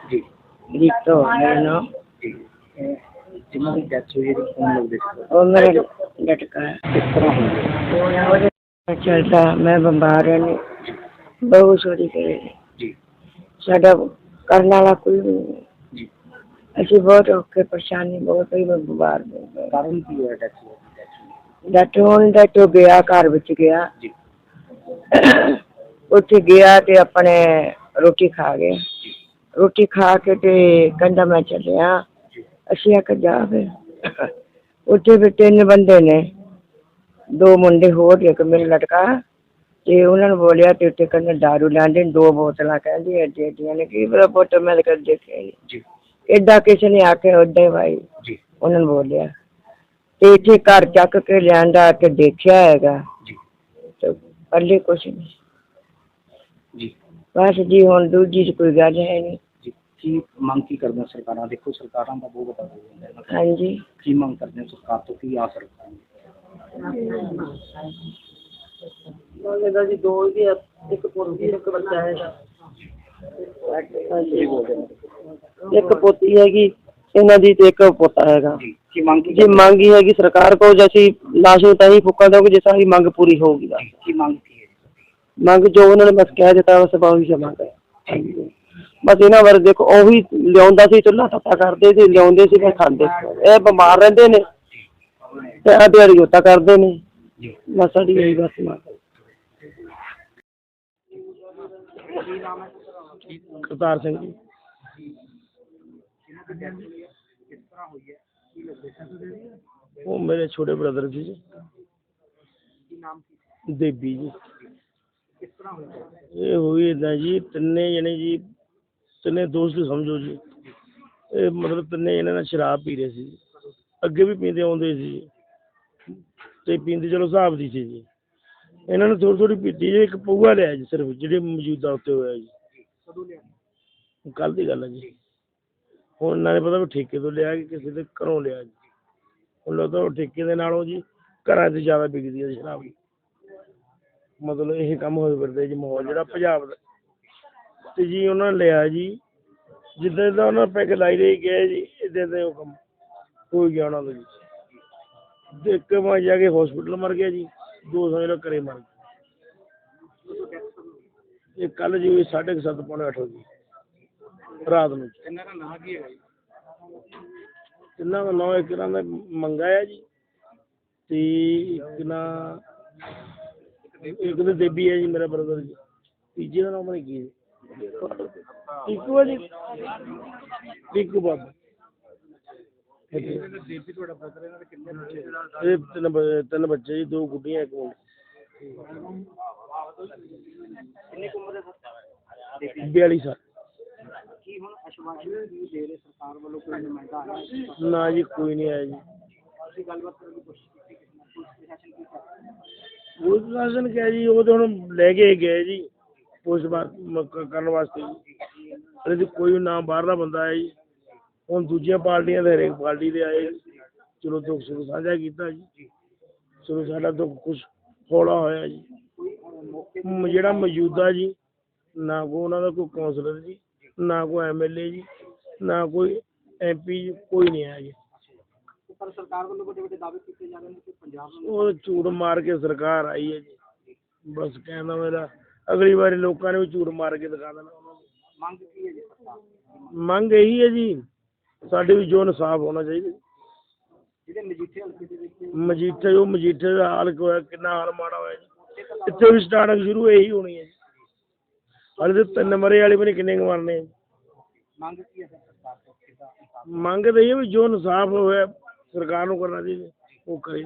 ਦੀ death ਹੋਈ ਕੌਣ ਲੱਗਦੇ ਸੀ ਕਿਸ ਤਰ੍ਹਾਂ ਹੋਈ ਹੈ ਬਹੁਤ ਕਰੇ ਜੀ ਸਾਡਾ ਕਰਨ ਵਾਲਾ ਕੋਈ ਵੀ ਨਹੀਂ ਜੀ ਅਸੀਂ ਬਹੁਤ ਔਖੇ ਪਰੇਸ਼ਾਨੀ ਬਹੁਤ ਹੀ ਬਿਮਾਰ ਹੋ ਗਏ ਕਾਰਨ ਕੀ ਹੋਇਆ ਡੈਥ ਹੋਈ death ਹੋਈ? ਡਾਕਟਰ ਹੁਣ ਤੋਂ ਗਿਆ ਘਰ ਵਿੱਚ ਗਿਆ ਜੀ ਉੱਥੇ ਗਿਆ ਤੇ ਆਪਣੇ ਰੋਟੀ ਖਾ ਗਿਆ ਰੋਟੀ ਖਾ ਕੇ ਤੇ ਕਹਿੰਦਾ ਮੈਂ ਚੱਲਿਆ। ਅਸੀਂ ਆਖ ਜਾ ਫਿਰ। ਉੱਥੇ ਵੀ ਤਿੰਨ ਬੰਦੇ ਨੇ। ਦੋ ਮੁੰਡੇ ਹੋਰ ਇੱਕ ਮੇਰੇ ਲਟਕਾ ਤੇ ਉਹਨਾਂ ਨੂੰ ਬੋਲਿਆ ਤੇ ਉੱਥੇ ਕਹਿੰਦੇ ਦਾਰੂ ਲੈਂਦੇ ਨੇ, ਦੋ ਬੋਤਲਾਂ ਕਹਿੰਦੀ ਐਡੀ ਐਡੀਆਂ ਨੇ। ਕੀ ਬੜਾ ਬੋਤਲ ਮੈਂ ਤਾਂ ਕਦੇ ਦੇਖਿਆ ਹੀ ਨਹੀਂ। ਜੀ। ਏਦਾਂ ਕਿਸੇ ਨੇ ਆ ਕੇ ਹੀ ਭਾਈ ਜੀ। ਉਹਨਾਂ ਨੂੰ ਬੋਲਿਆ। ਤੇ ਇੱਥੇ ਘਰ ਚੱਕ ਕੇ ਲਿਆਂਦਾ ਤੇ ਦੇਖਿਆ ਹੈਗਾ। ਜੀ। ਤੇ ਪੱਲੇ ਕੁਛ ਨਹੀਂ। ਜੀ। ਬਸ ਜੀ ਹੁਣ ਦੂਜੀ ਚ ਕੋਈ ਗੱਲ ਹੈ ਨਹੀਂ। ਕੀ ਮੰਗ ਕੀ ਕਰਦੇ ਹੋ ਸਰਕਾਰਾਂ? ਦੇਖੋ ਸਰਕਾਰਾਂ ਦਾ ਬਹੁਤ ਵੱਡਾ ਰੋਲ ਹੁੰਦਾ ਹੈ। ਨਾ। ਹਾਂਜੀ। ਕੀ ਮੰਗ ਕਰਦੇ ਹੋ ਸਰਕਾਰ ਤੋਂ? ਕੀ ਆਸ ਰੱਖਦੇ ਹੋ? ਜੀ ਦੋ ਹੀ ਇੱਕ ਪੋਤੀ ਇੱਕ ਬੱਚਾ ਹੈਗਾ। ਇੱਕ ਪੋਤੀ ਇਹਨਾਂ ਦੀ ਤੇ ਇੱਕ ਪੋਤਾ ਹੈਗਾ। ਜੀ ਕੀ ਮੰਗ ਕੀ ਜੇ ਮੰਗੀ ਹੈਗੀ ਸਰਕਾਰ ਕੋਲ ਜੈਸੀ ਲਾਸ਼ ਨੂੰ ਤਾਂ ਹੀ ਫੁੱਕਾ ਦੋਗੇ ਜੇ ਸਾਡੀ ਮੰਗ ਪੂਰੀ ਹੋਊਗੀ। ਤਾਂ। ਜੀ, ਕੀ ਮੰਗ ਕੀ ਹੈ ਮੰਗ ਜੋ ਉਹਨਾਂ ਨੇ ਬਸ ਕਹਿ ਦਿੱਤਾ ਬਸ ਬਾਹੂ ਜਮਾ ਕਰ। ਬਸ ਇਹਨਾਂ ਬਾਰੇ ਦੇਖੋ, ਉਹ ਲਿਆਉਂਦਾ ਸੀ, ਚੁੱਲ੍ਹਾ ਤੱਤਾ ਕਰਦੇ ਸੀ, ਲਿਆਉਂਦੇ ਸੀ ਫਿਰ ਖਾਂਦੇ ਸੀ। ਇਹ ਬਿਮਾਰ ਰਹਿੰਦੇ ਨੇ। ਤੇ ਆ ਦਿਹਾੜੀ ਜੋਤਾ ਕਰਦੇ ਨੇ। ਬਸ ਸਾਡੀ ਇਹੀ ਬਸ ਮੰਗ ਕਰਤਾਰ ਸਿੰਘ ਜੀ। ਉਹ ਮੇਰੇ ਛੋਟੇ ਬ੍ਰਦਰ ਸੀ ਜੀ। ਦੇਬੀ ਜੀ। ਇਹ ਹੋਈ ਏਦਾਂ ਜੀ, ਤਿੰਨੇ ਜਣੇ ਜੀ ਤਿੰਨੇ ਦੋਸਤ ਸਮਝੋ ਜੀ। ਇਹ ਮਤਲਬ ਤਿੰਨੇ ਜਣੇ ਨਾਲ ਸ਼ਰਾਬ ਪੀ ਰਹੇ ਸੀ। ਜੀ। ਅੱਗੇ ਵੀ ਪੀਂਦੇ ਆਉਂਦੇ ਸੀ। ਤੇ ਪੀਂਦੇ ਚਲੋ ਹਿਸਾਬ ਦੀ ਸੀ ਜੀ। ਇਹਨਾਂ ਨੇ ਥੋੜੀ ਥੋੜੀ ਪੀਤੀ ਜੀ। ਇੱਕ ਪਊਆ ਲਿਆ ਜੀ ਸਿਰਫ ਜਿਹੜੇ ਮੌਜੂਦਾ ਉੱਤੇ ਹੋਇਆ ਜੀ। ਕਦੋਂ ਲਿਆ? ਕੱਲ ਦੀ ਗੱਲ ਹੈ ਜੀ। ਹੁਣ ਇਹਨਾਂ ਨੇ ਪਤਾ ਵੀ ਠੇਕੇ ਤੋਂ ਲਿਆ ਕਿ ਕਿਸੇ ਦੇ ਘਰੋਂ ਲਿਆ ਜੀ। ਹੁਣ ਲੱਗਦਾ ਉਹ ਠੇਕੇ ਦੇ ਨਾਲੋਂ ਜੀ ਘਰਾਂ 'ਚ ਜ਼ਿਆਦਾ ਵਿਕਦੀ ਹੈ ਜੀ ਸ਼ਰਾਬ। ਮਤਲਬ ਇਹ ਕੰਮ ਹੋਏ ਫਿਰਦੇ ਜੀ ਮਾਹੌਲ ਜਿਹੜਾ ਪੰਜਾਬ ਦਾ। ਤੇ ਜੀ ਉਹਨਾਂ ਨੇ ਲਿਆ ਜੀ। ਜਿੱਦਾਂ ਦਾ ਉਹਨਾਂ ਪੈਗ ਲਾਈ ਰਹੀ ਗਏ ਜੀ ਇਦਾਂ ਦੇ ਉਹ ਕੰਮ ਹੋ ਗਿਆ ਉਹਨਾਂ ਦਾ ਜੀ। ਤੇ ਇੱਕ ਮੈਂ ਜਾ ਕੇ ਹਸਪੀਟਲ ਮਰ ਗਿਆ ਜੀ ਦੋ ਸਮਝ ਲਓ ਘਰੇ ਮਰ ਗਿਆ। ਇਹ ਕੱਲ ਜੀ ਹੋਈ ਸਾਢੇ ਕੁ ਸੱਤ ਪੌਣੇ ਅੱਠ ਵਜੇ ਰਾਤ ਨੂੰ। ਇਹਨਾਂ ਦਾ ਨਾਂ ਕੀ ਹੈ ਜੀ? ਕਿੰਨਾ ਦਾ ਨਾਂ ਇੱਕ ਇਹਨਾਂ ਦਾ ਮੰਗਾ ਹੈ ਜੀ। ਤੇ ਇੱਕ ਨਾ ਇੱਕ ਦੇ ਦੇਬੀ ਹੈ ਜੀ ਮੇਰਾ ਬ੍ਰਦਰ ਜੀ। ਤੀਜੇ ਦਾ ਨਾਮ ਕੀ ਹੈ। ਟਿੱਕੂ ਹੈ ਜੀ ਟਿੱਕੂ ਬਾਬਾ ਦੇਵੀ ਤੁਹਾਡਾ ਬ੍ਰਦਰ ਇਹਨਾਂ ਦੇ ਕਿੰਨੇ ਬੱਚੇ ਇਹ ਤਿੰਨ ਬ- ਤਿੰਨ ਬੱਚੇ ਜੀ ਦੋ ਗੁੱਡੀਆਂ ਇੱਕ ਮੁੰਡਾ ਕਿੰਨੇ ਉਮਰ ਦੇ ਸਰ 42 ਸਾਲ ਕੀ ਹੁਣ ਅਸ਼ਵਾਸਨ ਵੀ ਦੇ ਰਹੇ ਸਰਕਾਰ ਵੱਲੋਂ ਕੋਈ ਨੁਮਾਇੰਦਾ ਆਇਆ ਨਾ ਜੀ ਕੋਈ ਨਹੀਂ ਆਇਆ ਜੀ ਤੁਸੀਂ ਗੱਲਬਾਤ ਕਰਨ ਦੀ ਕੋਸ਼ਿਸ਼ ਕੀਤੀ ਕਿਸੇ ਪੁਲਿਸ ਪ੍ਰਸ਼ਾਸਨ ਕੀ ਕਰ ਉਹ ਪ੍ਰਸ਼ਾਸਨ ਕਿਹਾ ਜੀ, ਉਹ ਤਾਂ ਹੁਣ ਲੈ ਕੇ ਗਏ ਜੀ। ਪੁਲਿਸ ਕਰਨ ਵਾਸਤੇ। ਜੀ ਅਰੇ ਜੀ ਕੋਈ ਨਾ ਬਾਹਰਲਾ ਬੰਦਾ ਆਇਆ ਜੀ। ਹੁਣ ਦੂਜੀਆਂ ਪਾਰਟੀਆਂ ਦੇ ਹਰੇਕ ਪਾਰਟੀ ਦੇ ਆਏ। ਚਲੋ ਦੁੱਖ ਸੁੱਖ ਸਾਂਝਾ ਕੀਤਾ ਜੀ। ਚਲੋ ਸਾਡਾ ਦੁੱਖ ਕੁਛ ਹੌਲਾ ਹੋਇਆ ਜੀ। ਜਿਹੜਾ ਮੌਜੂਦਾ ਜੀ ਨਾ ਕੋ ਉਹਨਾਂ ਦਾ ਕੋਈ ਕਾਉਂਸਲਰ ਜੀ ਨਾ ਕੋਈ ਐਮਐਲਏ ਜੀ ਨਾ ਕੋਈ ਐਮਪੀ ਕੋਈ ਨਹੀਂ ਆਇਆ ਜੀ। ਪਰ ਸਰਕਾਰ ਵੱਲੋਂ ਵੱਡੇ ਵੱਡੇ ਦਾਅਵੇ ਕੀਤੇ ਜਾ ਰਹੇ ਨੇ ਕਿ ਪੰਜਾਬ ਨੂੰ ਉਹ ਝੂਠ ਮਾਰ ਕੇ ਸਰਕਾਰ ਆਈ ਹੈ ਜੀ। ਬਸ ਕਹਿੰਦਾ ਮੇਰਾ ਅਗਲੀ ਵਾਰੀ ਲੋਕਾਂ ਨੇ ਵੀ ਝੂਠ ਮਾਰ ਕੇ ਦਿਖਾ ਦੇਣਾ। ਉਹਨਾਂ ਨੂੰ ਮੰਗ ਕੀ ਹੈ ਜੀ ਸਰਕਾਰ? ਮੰਗ ਇਹੀ ਹੈ ਜੀ ਸਾਡੇ ਵੀ ਜੋ ਇਨਸਾਫ ਹੋਣਾ ਚਾਹੀਦਾ। ਜਿਹੜੇ ਮਜੀਠੇ ਹਲਕੇ ਦੇ ਵਿੱਚ ਮਜੀਠੇ ਜੋ ਮਜੀਠੇ ਦਾ ਹਾਲ ਹੋਇਆ ਕਿੰਨਾ ਹਾਲ ਮਾੜਾ ਹੋਇਆ ਜੀ। ਇੱਥੇ ਵੀ ਸਟਾਰਟਿੰਗ ਸ਼ੁਰੂ ਇਹੀ ਹੋਣੀ ਹੈ ਜੀ। ਹਾਲੇ ਤੇ ਤਿੰਨ ਮਰੇ ਵਾਲੇ ਵੀ ਨਹੀਂ ਕਿੰਨੇ ਕੁ ਮਰਨੇ। ਆ ਜੀ। ਮੰਗ ਕੀ ਹੈ ਸਰਕਾਰ ਤੋਂ? ਕਿੱਦਾਂ ਇਨਸਾਫ਼? ਮੰਗ ਤਾਂ ਇਹ ਹੈ ਵੀ ਜੋ ਇਨਸਾਫ ਹੋਇਆ ਸਰਕਾਰ ਨੂੰ ਕਰਨਾ ਚਾਹੀਦਾ ਉਹ ਕਰੇ।